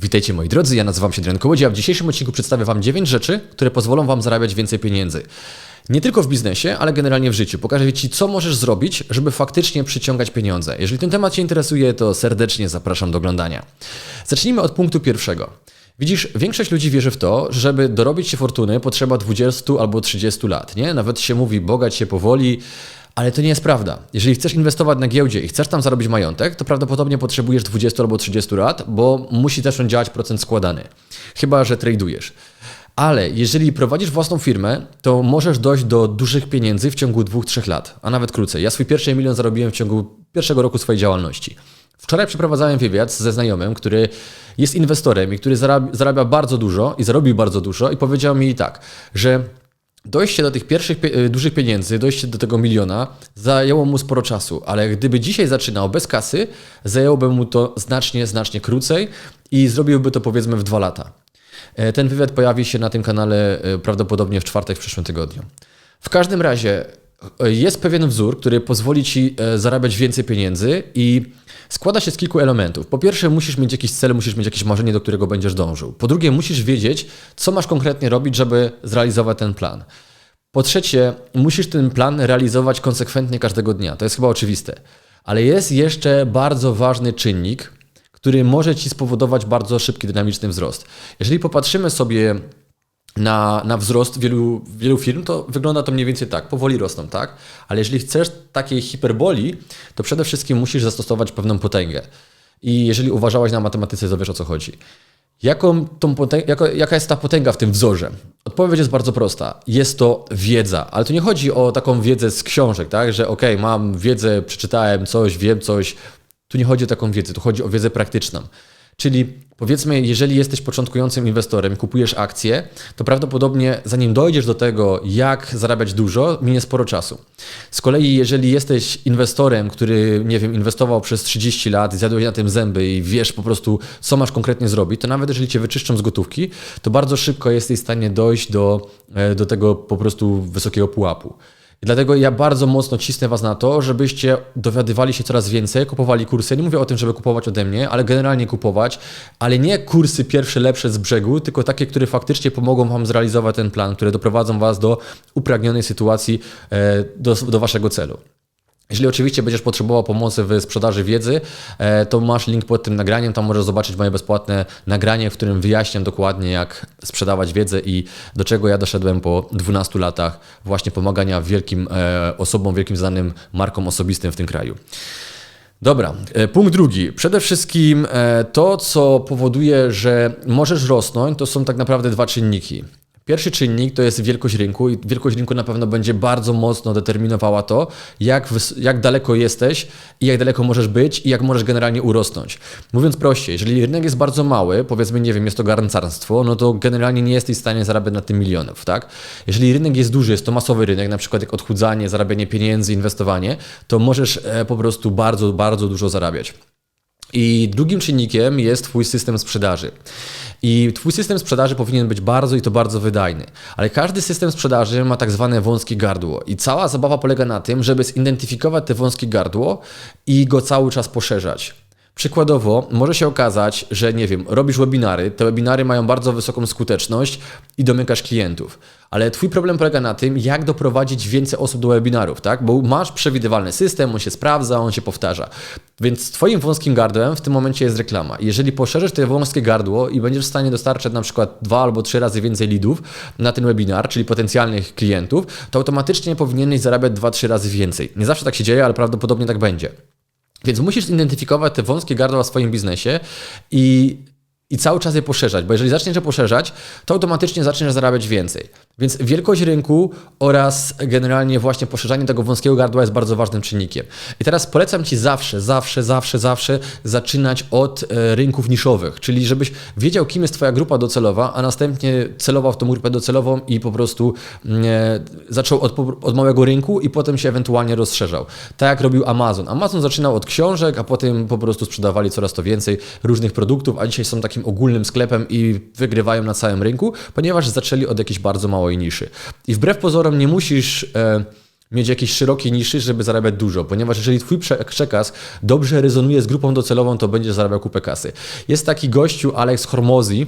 Witajcie moi drodzy, ja nazywam się Adrian Kołodziej, a w dzisiejszym odcinku przedstawię Wam 9 rzeczy, które pozwolą Wam zarabiać więcej pieniędzy. Nie tylko w biznesie, ale generalnie w życiu. Pokażę Ci, co możesz zrobić, żeby faktycznie przyciągać pieniądze. Jeżeli ten temat Cię interesuje, to serdecznie zapraszam do oglądania. Zacznijmy od punktu pierwszego. Widzisz, większość ludzi wierzy w to, że żeby dorobić się fortuny potrzeba 20 albo 30 lat, nie? Nawet się mówi, bogać się powoli, ale to nie jest prawda. Jeżeli chcesz inwestować na giełdzie i chcesz tam zarobić majątek, to prawdopodobnie potrzebujesz 20 albo 30 lat, bo musi on działać procent składany. Chyba, że tradujesz. Ale jeżeli prowadzisz własną firmę, to możesz dojść do dużych pieniędzy w ciągu 2-3 lat, a nawet krócej. Ja swój pierwszy milion zarobiłem w ciągu pierwszego roku swojej działalności. Wczoraj przeprowadzałem wywiad ze znajomym, który jest inwestorem i który zarabia, zarabia bardzo dużo i zarobił bardzo dużo i powiedział mi tak, że Dojście do tych pierwszych pie- dużych pieniędzy, dojście do tego miliona zajęło mu sporo czasu, ale gdyby dzisiaj zaczynał bez kasy, zajęłoby mu to znacznie, znacznie krócej i zrobiłby to powiedzmy w dwa lata. E, Ten wywiad pojawi się na tym kanale e, prawdopodobnie w czwartek w przyszłym tygodniu. W każdym razie e, jest pewien wzór, który pozwoli ci e, zarabiać więcej pieniędzy i składa się z kilku elementów. Po pierwsze, musisz mieć jakiś cel, musisz mieć jakieś marzenie, do którego będziesz dążył. Po drugie, musisz wiedzieć, co masz konkretnie robić, żeby zrealizować ten plan. Po trzecie, musisz ten plan realizować konsekwentnie każdego dnia. To jest chyba oczywiste. Ale jest jeszcze bardzo ważny czynnik, który może ci spowodować bardzo szybki, dynamiczny wzrost. Jeżeli popatrzymy sobie na, na wzrost wielu, wielu firm, to wygląda to mniej więcej tak. Powoli rosną, tak? Ale jeżeli chcesz takiej hiperboli, to przede wszystkim musisz zastosować pewną potęgę. I jeżeli uważałeś na matematyce, to wiesz o co chodzi. Jaką tą potęgę, jaka, jest ta potęga w tym wzorze? Odpowiedź jest bardzo prosta. Jest to wiedza, ale tu nie chodzi o taką wiedzę z książek, tak? że okej, mam wiedzę, przeczytałem coś, wiem coś. Tu nie chodzi o taką wiedzę, tu chodzi o wiedzę praktyczną. Czyli powiedzmy, jeżeli jesteś początkującym inwestorem, kupujesz akcje, to prawdopodobnie zanim dojdziesz do tego, jak zarabiać dużo, minie sporo czasu. Z kolei, jeżeli jesteś inwestorem, który, nie wiem, inwestował przez 30 lat zjadłeś na tym zęby i wiesz po prostu, co masz konkretnie zrobić, to nawet jeżeli cię wyczyszczą z gotówki, to bardzo szybko jesteś w stanie dojść do, e, do tego po prostu wysokiego pułapu. Dlatego ja bardzo mocno cisnę Was na to, żebyście dowiadywali się coraz więcej, kupowali kursy. Nie mówię o tym, żeby kupować ode mnie, ale generalnie kupować, ale nie kursy pierwsze lepsze z brzegu, tylko takie, które faktycznie pomogą Wam zrealizować ten plan, które doprowadzą Was do upragnionej sytuacji, e, do, do Waszego celu. Jeśli oczywiście będziesz potrzebował pomocy w sprzedaży wiedzy, e, to masz link pod tym nagraniem. Tam możesz zobaczyć moje bezpłatne nagranie, w którym wyjaśniam dokładnie, jak sprzedawać wiedzę i do czego ja doszedłem po 12 latach właśnie pomagania wielkim e, osobom, wielkim znanym markom osobistym w tym kraju. Dobra, e, punkt drugi. Przede wszystkim to, co powoduje, że możesz rosnąć, to są tak naprawdę dwa czynniki. Pierwszy czynnik to jest wielkość rynku i wielkość rynku na pewno będzie bardzo mocno determinowała to, jak, jak daleko jesteś i jak daleko możesz być i jak możesz generalnie urosnąć. Mówiąc prościej, jeżeli rynek jest bardzo mały, powiedzmy, nie wiem, jest to garncarstwo, no to generalnie nie jesteś w stanie zarabiać na tym milionów, tak? Jeżeli rynek jest duży, jest to masowy rynek, na przykład jak odchudzanie, zarabianie pieniędzy, inwestowanie, to możesz e, po prostu bardzo, bardzo dużo zarabiać. I drugim czynnikiem jest Twój system sprzedaży. I Twój system sprzedaży powinien być bardzo i to bardzo wydajny. Ale każdy system sprzedaży ma tak zwane wąskie gardło. I cała zabawa polega na tym, żeby zidentyfikować te wąskie gardło i go cały czas poszerzać. Przykładowo, może się okazać, że nie wiem, robisz webinary, te webinary mają bardzo wysoką skuteczność i domykasz klientów. Ale twój problem polega na tym, jak doprowadzić więcej osób do webinarów, tak? Bo masz przewidywalny system, on się sprawdza, on się powtarza. Więc twoim wąskim gardłem w tym momencie jest reklama. Jeżeli poszerzysz to wąskie gardło i będziesz w stanie dostarczać na przykład dwa albo trzy razy więcej leadów na ten webinar, czyli potencjalnych klientów, to automatycznie powinieneś zarabiać dwa, trzy razy więcej. Nie zawsze tak się dzieje, ale prawdopodobnie tak będzie. Więc musisz identyfikować te wąskie gardła w swoim biznesie i, i cały czas je poszerzać, bo jeżeli zaczniesz je poszerzać, to automatycznie zaczniesz zarabiać więcej. Więc wielkość rynku oraz generalnie właśnie poszerzanie tego wąskiego gardła jest bardzo ważnym czynnikiem. I teraz polecam Ci zawsze, zawsze, zawsze, zawsze zaczynać od e, rynków niszowych, czyli żebyś wiedział, kim jest Twoja grupa docelowa, a następnie celował w tą grupę docelową i po prostu mm, e, zaczął od, od małego rynku i potem się ewentualnie rozszerzał. Tak jak robił Amazon. Amazon zaczynał od książek, a potem po prostu sprzedawali coraz to więcej różnych produktów, a dzisiaj są takim ogólnym sklepem i wygrywają na całym rynku, ponieważ zaczęli od jakiejś bardzo małej niszy. I wbrew pozorom nie musisz. E, mieć jakieś szerokie niszy, żeby zarabiać dużo, ponieważ jeżeli twój przekaz dobrze rezonuje z grupą docelową, to będziesz zarabiał kupę kasy. Jest taki gościu Alex Hormozy,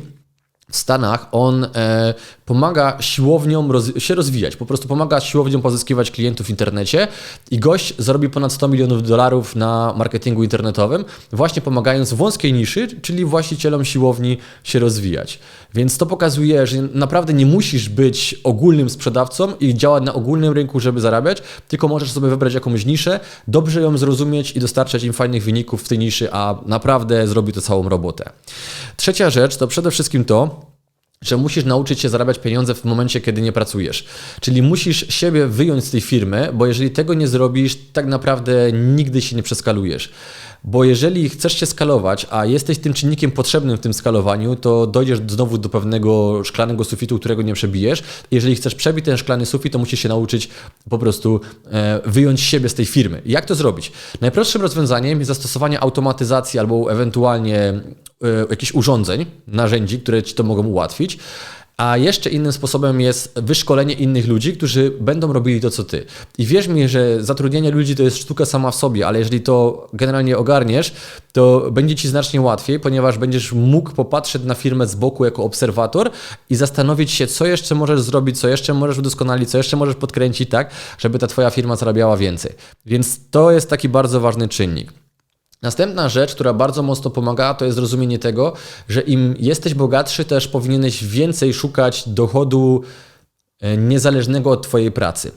w Stanach on e, pomaga siłowniom roz, się rozwijać, po prostu pomaga siłowniom pozyskiwać klientów w internecie i gość zarobi ponad 100 milionów dolarów na marketingu internetowym, właśnie pomagając wąskiej niszy, czyli właścicielom siłowni się rozwijać. Więc to pokazuje, że naprawdę nie musisz być ogólnym sprzedawcą i działać na ogólnym rynku, żeby zarabiać, tylko możesz sobie wybrać jakąś niszę, dobrze ją zrozumieć i dostarczać im fajnych wyników w tej niszy, a naprawdę zrobi to całą robotę. Trzecia rzecz to przede wszystkim to, że musisz nauczyć się zarabiać pieniądze w momencie, kiedy nie pracujesz. Czyli musisz siebie wyjąć z tej firmy, bo jeżeli tego nie zrobisz, tak naprawdę nigdy się nie przeskalujesz. Bo jeżeli chcesz się skalować, a jesteś tym czynnikiem potrzebnym w tym skalowaniu, to dojdziesz znowu do pewnego szklanego sufitu, którego nie przebijesz. Jeżeli chcesz przebić ten szklany sufit, to musisz się nauczyć po prostu e, wyjąć siebie z tej firmy. Jak to zrobić? Najprostszym rozwiązaniem jest zastosowanie automatyzacji albo ewentualnie e, jakichś urządzeń, narzędzi, które ci to mogą ułatwić. A jeszcze innym sposobem jest wyszkolenie innych ludzi, którzy będą robili to, co ty. I wierz mi, że zatrudnienie ludzi to jest sztuka sama w sobie, ale jeżeli to generalnie ogarniesz, to będzie ci znacznie łatwiej, ponieważ będziesz mógł popatrzeć na firmę z boku jako obserwator i zastanowić się, co jeszcze możesz zrobić, co jeszcze możesz udoskonalić, co jeszcze możesz podkręcić tak, żeby ta twoja firma zarabiała więcej. Więc to jest taki bardzo ważny czynnik. Następna rzecz, która bardzo mocno pomaga, to jest zrozumienie tego, że im jesteś bogatszy, też powinieneś więcej szukać dochodu e, niezależnego od Twojej pracy.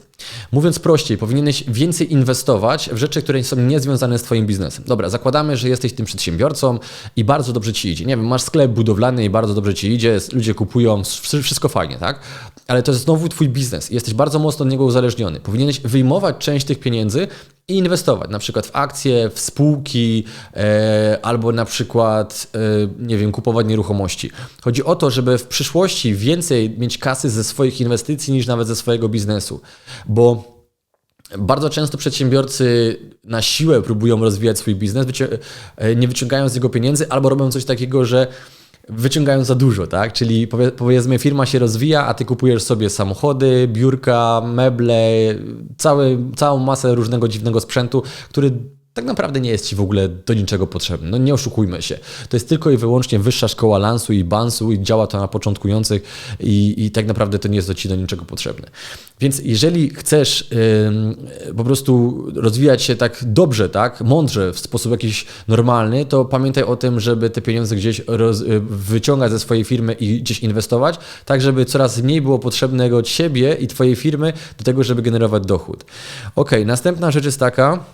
Mówiąc prościej, powinieneś więcej inwestować w rzeczy, które są niezwiązane z Twoim biznesem. Dobra, zakładamy, że jesteś tym przedsiębiorcą i bardzo dobrze Ci idzie. Nie wiem, masz sklep budowlany i bardzo dobrze Ci idzie, ludzie kupują, wszystko fajnie, tak? Ale to jest znowu Twój biznes jesteś bardzo mocno od niego uzależniony. Powinieneś wyjmować część tych pieniędzy i inwestować, na przykład w akcje, w spółki, e, albo na przykład, e, nie wiem, kupować nieruchomości. Chodzi o to, żeby w przyszłości więcej mieć kasy ze swoich inwestycji niż nawet ze swojego biznesu bo bardzo często przedsiębiorcy na siłę próbują rozwijać swój biznes, e, nie wyciągają z niego pieniędzy albo robią coś takiego, że wyciągają za dużo, tak? Czyli powiedzmy firma się rozwija, a ty kupujesz sobie samochody, biurka, meble, cały, całą masę różnego dziwnego sprzętu, który tak naprawdę nie jest Ci w ogóle do niczego potrzebny. No nie oszukujmy się. To jest tylko i wyłącznie wyższa szkoła lansu i bansu i działa to na początkujących i, i tak naprawdę to nie jest do Ci do niczego potrzebne. Więc jeżeli chcesz yy, po prostu rozwijać się tak dobrze, tak, mądrze, w sposób jakiś normalny, to pamiętaj o tym, żeby te pieniądze gdzieś roz, y, wyciągać ze swojej firmy i gdzieś inwestować, tak żeby coraz mniej było potrzebnego od siebie i Twojej firmy do tego, żeby generować dochód. Ok, następna rzecz jest taka,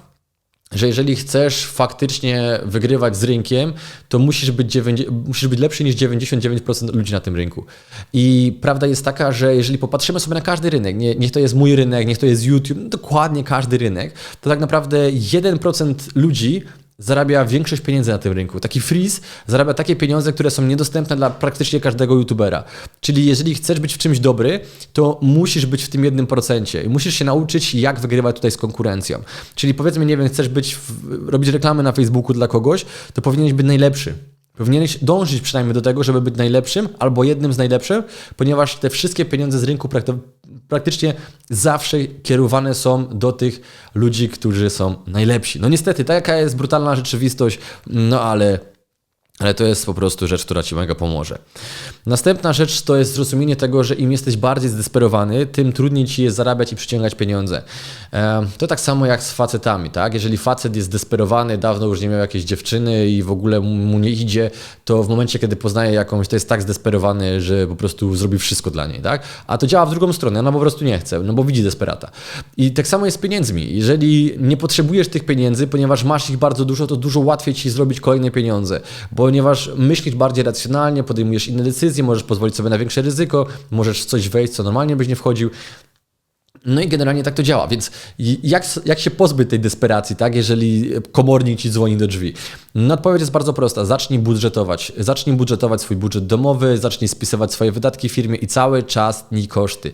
że jeżeli chcesz faktycznie wygrywać z rynkiem, to musisz być, 90, musisz być lepszy niż 99% ludzi na tym rynku. I prawda jest taka, że jeżeli popatrzymy sobie na każdy rynek, nie, niech to jest mój rynek, niech to jest YouTube, no dokładnie każdy rynek, to tak naprawdę 1% ludzi zarabia większość pieniędzy na tym rynku. Taki freeze zarabia takie pieniądze, które są niedostępne dla praktycznie każdego youtubera. Czyli jeżeli chcesz być w czymś dobry, to musisz być w tym jednym procencie i musisz się nauczyć, jak wygrywać tutaj z konkurencją. Czyli powiedzmy, nie wiem, chcesz być robić reklamy na Facebooku dla kogoś, to powinieneś być najlepszy. Powinieneś dążyć przynajmniej do tego, żeby być najlepszym albo jednym z najlepszych, ponieważ te wszystkie pieniądze z rynku praktycznie zawsze kierowane są do tych ludzi, którzy są najlepsi. No niestety, taka jest brutalna rzeczywistość, no ale ale to jest po prostu rzecz, która Ci mega pomoże. Następna rzecz to jest zrozumienie tego, że im jesteś bardziej zdesperowany, tym trudniej Ci jest zarabiać i przyciągać pieniądze. To tak samo jak z facetami, tak? Jeżeli facet jest zdesperowany, dawno już nie miał jakiejś dziewczyny i w ogóle mu nie idzie, to w momencie, kiedy poznaje jakąś, to jest tak zdesperowany, że po prostu zrobi wszystko dla niej, tak? A to działa w drugą stronę, ona po prostu nie chce, no bo widzi desperata. I tak samo jest z pieniędzmi. Jeżeli nie potrzebujesz tych pieniędzy, ponieważ masz ich bardzo dużo, to dużo łatwiej Ci zrobić kolejne pieniądze, bo ponieważ myślisz bardziej racjonalnie, podejmujesz inne decyzje, możesz pozwolić sobie na większe ryzyko, możesz w coś wejść, co normalnie byś nie wchodził. No i generalnie tak to działa, więc jak, jak się pozbyć tej desperacji, tak, jeżeli komornik ci dzwoni do drzwi? No odpowiedź jest bardzo prosta. Zacznij budżetować. Zacznij budżetować swój budżet domowy, zacznij spisywać swoje wydatki w firmie i cały czas tnij koszty.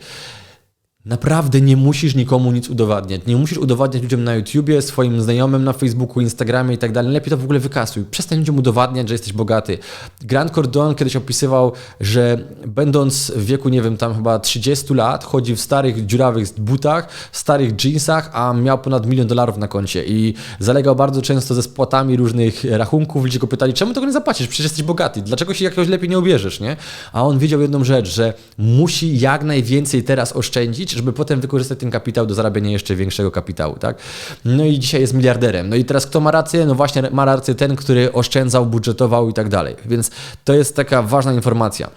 Naprawdę nie musisz nikomu nic udowadniać. Nie musisz udowadniać ludziom na YouTubie, swoim znajomym na Facebooku, Instagramie i tak dalej. Lepiej to w ogóle wykasuj. Przestań ludziom udowadniać, że jesteś bogaty. Grant Cardone kiedyś opisywał, że będąc w wieku, nie wiem, tam chyba 30 lat, chodzi w starych, dziurawych butach, w starych jeansach, a miał ponad milion dolarów na koncie i zalegał bardzo często ze spłatami różnych rachunków. Ludzie go pytali, czemu tego nie zapłacisz? Przecież jesteś bogaty. Dlaczego się jakoś lepiej nie ubierzesz, nie? A on wiedział jedną rzecz, że musi jak najwięcej teraz oszczędzić, żeby potem wykorzystać ten kapitał do zarabiania jeszcze większego kapitału, tak? No i dzisiaj jest miliarderem. No i teraz kto ma rację? No właśnie ma rację ten, który oszczędzał, budżetował i tak dalej. Więc to jest taka ważna informacja.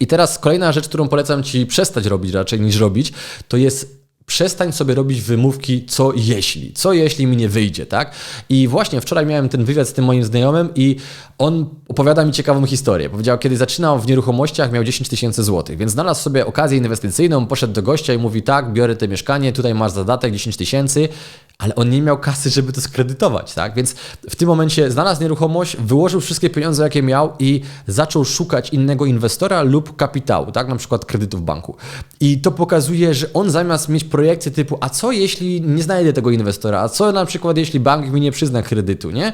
I teraz kolejna rzecz, którą polecam Ci przestać robić raczej niż robić, to jest przestań sobie robić wymówki, co jeśli, co jeśli mi nie wyjdzie, tak? I właśnie wczoraj miałem ten wywiad z tym moim znajomym i on opowiada mi ciekawą historię. Powiedział, kiedy zaczynał w nieruchomościach, miał 10 tysięcy złotych, więc znalazł sobie okazję inwestycyjną, poszedł do gościa i mówi, tak, biorę te mieszkanie, tutaj masz zadatek 10 tysięcy, ale on nie miał kasy, żeby to skredytować, tak? Więc w tym momencie znalazł nieruchomość, wyłożył wszystkie pieniądze, jakie miał i zaczął szukać innego inwestora lub kapitału, tak? Na przykład kredytu w banku. I to pokazuje, że on zamiast mieć projekcje typu, a co jeśli nie znajdę tego inwestora, a co na przykład jeśli bank mi nie przyzna kredytu, nie?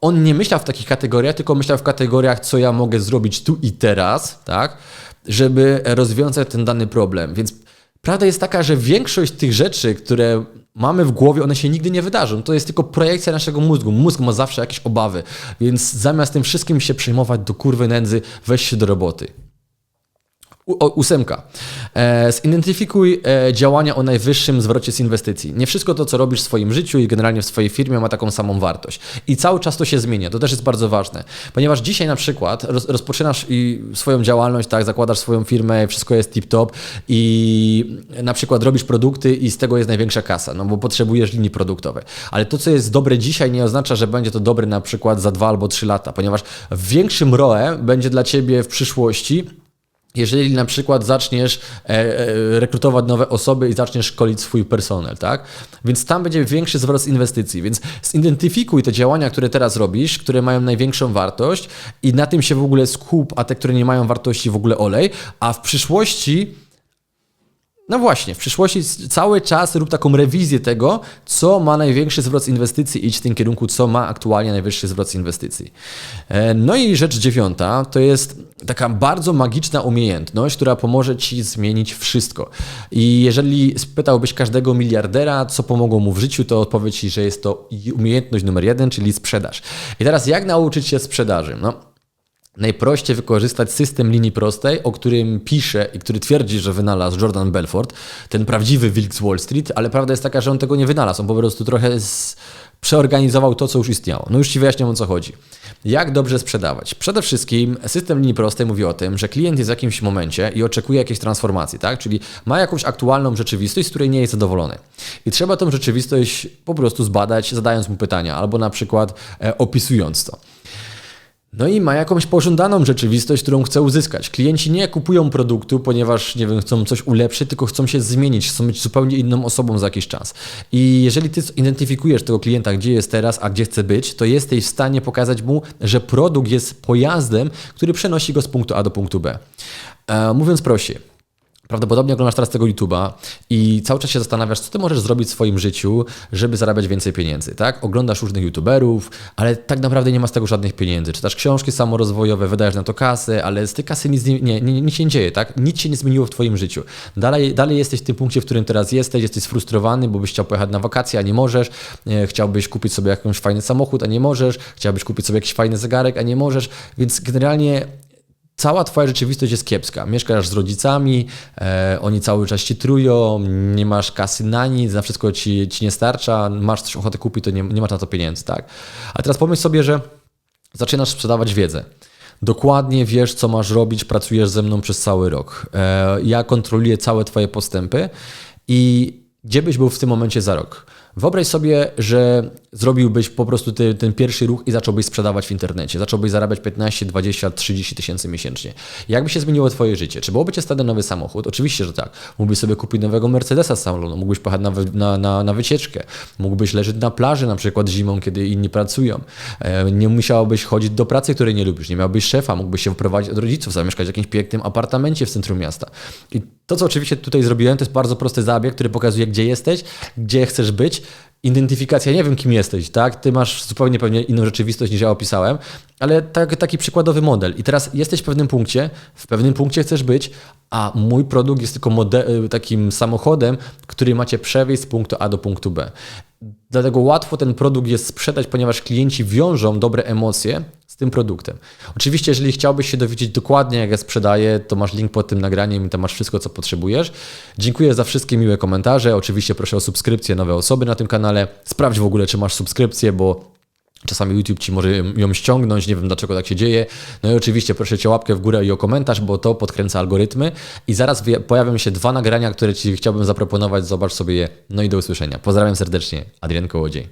On nie myślał w takich kategoriach, tylko myślał w kategoriach, co ja mogę zrobić tu i teraz, tak? Żeby rozwiązać ten dany problem. Więc prawda jest taka, że większość tych rzeczy, które mamy w głowie, one się nigdy nie wydarzą. To jest tylko projekcja naszego mózgu. Mózg ma zawsze jakieś obawy, więc zamiast tym wszystkim się przejmować do kurwy nędzy, weź się do roboty. Ósemka. E, zidentyfikuj e, działania o najwyższym zwrocie z inwestycji. Nie wszystko to, co robisz w swoim życiu i generalnie w swojej firmie ma taką samą wartość. I cały czas to się zmienia. To też jest bardzo ważne. Ponieważ dzisiaj na przykład rozpoczynasz swoją działalność, tak, zakładasz swoją firmę, wszystko jest tip-top i na przykład robisz produkty i z tego jest największa kasa, no bo potrzebujesz linii produktowej. Ale to, co jest dobre dzisiaj, nie oznacza, że będzie to dobre na przykład za dwa albo trzy lata, ponieważ większym ROE będzie dla Ciebie w przyszłości jeżeli na przykład zaczniesz e, e, rekrutować nowe osoby i zaczniesz szkolić swój personel, tak? Więc tam będzie większy zwrot z inwestycji. Więc zidentyfikuj te działania, które teraz robisz, które mają największą wartość i na tym się w ogóle skup, a te, które nie mają wartości w ogóle olej, a w przyszłości no właśnie, w przyszłości cały czas rób taką rewizję tego, co ma największy zwrot z inwestycji, idź w tym kierunku, co ma aktualnie najwyższy zwrot z inwestycji. E, no i rzecz dziewiąta to jest taka bardzo magiczna umiejętność, która pomoże Ci zmienić wszystko. I jeżeli spytałbyś każdego miliardera, co pomogło mu w życiu, to odpowiedź Ci, że jest to umiejętność numer jeden, czyli sprzedaż. I teraz jak nauczyć się sprzedaży? No, najprościej wykorzystać system linii prostej, o którym pisze i który twierdzi, że wynalazł Jordan Belfort, ten prawdziwy wilk z Wall Street, ale prawda jest taka, że on tego nie wynalazł, on po prostu trochę z... przeorganizował to, co już istniało. No już Ci wyjaśniam, o co chodzi. Jak dobrze sprzedawać? Przede wszystkim system linii prostej mówi o tym, że klient jest w jakimś momencie i oczekuje jakiejś transformacji, tak? Czyli ma jakąś aktualną rzeczywistość, z której nie jest zadowolony. I trzeba tą rzeczywistość po prostu zbadać, zadając mu pytania, albo na przykład e, opisując to. No i ma jakąś pożądaną rzeczywistość, którą chce uzyskać. Klienci nie kupują produktu, ponieważ nie wiem, chcą coś ulepszyć, tylko chcą się zmienić, chcą być zupełnie inną osobą za jakiś czas. I jeżeli ty identyfikujesz tego klienta, gdzie jest teraz, a gdzie chce być, to jesteś w stanie pokazać mu, że produkt jest pojazdem, który przenosi go z punktu A do punktu B. E, mówiąc prościej, Prawdopodobnie oglądasz teraz tego YouTube'a i cały czas się zastanawiasz, co ty możesz zrobić w swoim życiu, żeby zarabiać więcej pieniędzy, tak? Oglądasz różnych YouTuberów, ale tak naprawdę nie ma z tego żadnych pieniędzy. Czytasz książki samorozwojowe, wydajesz na to kasę, ale z tej kasy nic nie, nie, nie, nic się nie dzieje, tak? Nic się nie zmieniło w twoim życiu. Dalej, dalej jesteś w tym punkcie, w którym teraz jesteś, jesteś sfrustrowany, bo byś chciał pojechać na wakacje, a nie możesz, e, chciałbyś kupić sobie jakąś fajny samochód, a nie możesz, chciałbyś kupić sobie jakiś fajny zegarek, a nie możesz, więc generalnie cała twoja rzeczywistość jest kiepska. Mieszkasz z rodzicami, e, oni cały czas ci trują, nie masz kasy na nic, na wszystko ci, ci nie starcza, masz coś ochotę kupić, to nie, nie masz na to pieniędzy, tak? A teraz pomyśl sobie, że zaczynasz sprzedawać wiedzę. Dokładnie wiesz, co masz robić, pracujesz ze mną przez cały rok. E, ja kontroluję całe twoje postępy i gdzie byś był w tym momencie za rok? Wyobraź sobie, że zrobiłbyś po prostu ty, ten pierwszy ruch i zacząłbyś sprzedawać w internecie. Zacząłbyś zarabiać 15, 20, 30 tysięcy miesięcznie. Jakby się zmieniło Twoje życie? Czy byłoby Cię stać nowy samochód? Oczywiście, że tak. Mógłbyś sobie kupić nowego Mercedesa z mógłbyś pojechać na, na, na, na wycieczkę, mógłbyś leżeć na plaży na przykład zimą, kiedy inni pracują. E, nie musiałbyś chodzić do pracy, której nie lubisz, nie miałbyś szefa, mógłbyś się wprowadzić od rodziców, zamieszkać w jakimś pięknym apartamencie w centrum miasta. I To, co oczywiście tutaj zrobiłem, to jest bardzo prosty zabieg, który pokazuje, gdzie jesteś, gdzie chcesz być. Identyfikacja, nie wiem kim jesteś, tak? Ty masz zupełnie pewnie inną rzeczywistość niż ja opisałem, ale tak, taki przykładowy model. I teraz jesteś w pewnym punkcie, w pewnym punkcie chcesz być, a mój produkt jest tylko mode- takim samochodem, który macie przewieźć z punktu A do punktu B. Dlatego łatwo ten produkt jest sprzedać, ponieważ klienci wiążą dobre emocje z tym produktem. Oczywiście, jeżeli chciałbyś się dowiedzieć dokładnie, jak ja sprzedaję, to masz link pod tym nagraniem i tam masz wszystko, co potrzebujesz. Dziękuję za wszystkie miłe komentarze. Oczywiście proszę o subskrypcję, nowe osoby na tym kanale. Sprawdź w ogóle, czy masz subskrypcję, bo Czasami YouTube ci może ją ściągnąć, nie wiem dlaczego tak się dzieje. No i oczywiście proszę cię łapkę w górę i o komentarz, bo to podkręca algorytmy. I zaraz pojawią się dwa nagrania, które ci chciałbym zaproponować. Zobacz sobie je. No i do usłyszenia. Pozdrawiam serdecznie. Adrian Kołodziej.